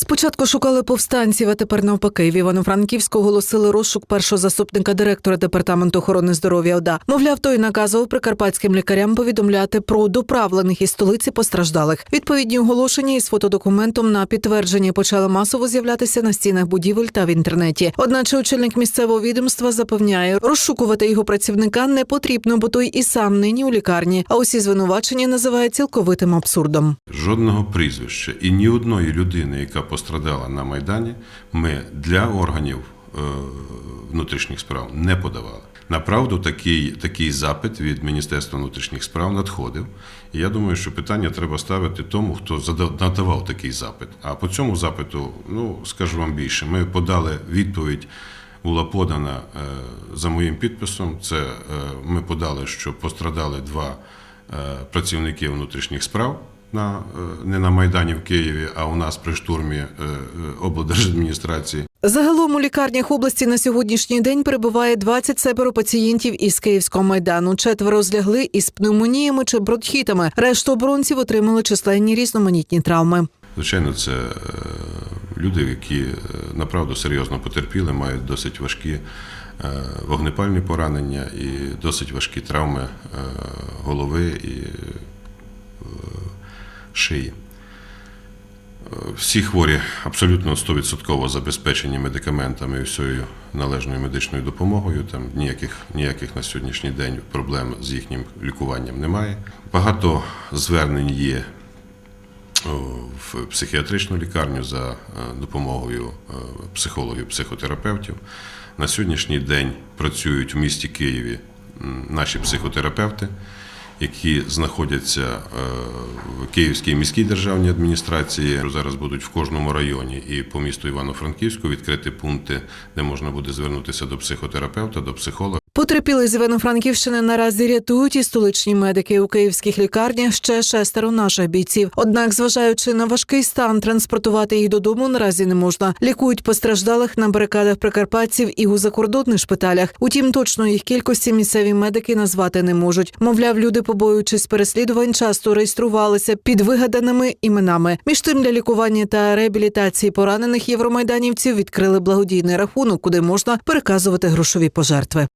Спочатку шукали повстанців, а тепер навпаки. В Івано-Франківську оголосили розшук першого заступника директора департаменту охорони здоров'я ОДА. Мовляв, той наказував прикарпатським лікарям повідомляти про доправлених із столиці постраждалих. Відповідні оголошення із фотодокументом на підтвердження почали масово з'являтися на стінах будівель та в інтернеті. Одначе очільник місцевого відомства запевняє, розшукувати його працівника не потрібно, бо той і сам нині у лікарні. А усі звинувачення називає цілковитим абсурдом. Жодного прізвища і ні одної людини, яка пострадала на Майдані, ми для органів е, внутрішніх справ не подавали. Направду, такий, такий запит від Міністерства внутрішніх справ надходив. І я думаю, що питання треба ставити тому, хто надавав такий запит. А по цьому запиту, ну скажу вам більше, ми подали відповідь. Була подана е, за моїм підписом. Це е, ми подали, що пострадали два працівники внутрішніх справ на е, не на майдані в Києві, а у нас при штурмі е, е, облдержадміністрації. Загалом у лікарнях області на сьогоднішній день перебуває 27 пацієнтів із Київського майдану. Четверо злягли із пневмоніями чи бронхітами. Решту оборонців отримали численні різноманітні травми. Звичайно, це люди, які направду серйозно потерпіли, мають досить важкі вогнепальні поранення і досить важкі травми голови і шиї. Е, Всі хворі абсолютно 100% забезпечені медикаментами і всією належною медичною допомогою. Там ніяких, ніяких на сьогоднішній день проблем з їхнім лікуванням немає. Багато звернень є в психіатричну лікарню за е, допомогою е, психологів, психотерапевтів. На сьогоднішній день працюють в місті Києві наші психотерапевти, які знаходяться е, в Київській міській державній адміністрації. Зараз будуть в кожному районі і по місту Івано-Франківську відкрити пункти, де можна буде звернутися до психотерапевта, до психолога. Потерпіли з Івано-Франківщини наразі рятують і столичні медики у київських лікарнях ще шестеро наших бійців. Однак, зважаючи на важкий стан, транспортувати їх додому наразі не можна. Лікують постраждалих на барикадах прикарпатців і у закордонних шпиталях. Утім, точно їх кількості місцеві медики назвати не можуть. Мовляв, люди, побоюючись переслідувань, часто реєструвалися під вигаданими іменами. Між тим для лікування та реабілітації поранених євромайданівців відкрили благодійний рахунок, куди можна переказувати грошові пожертви.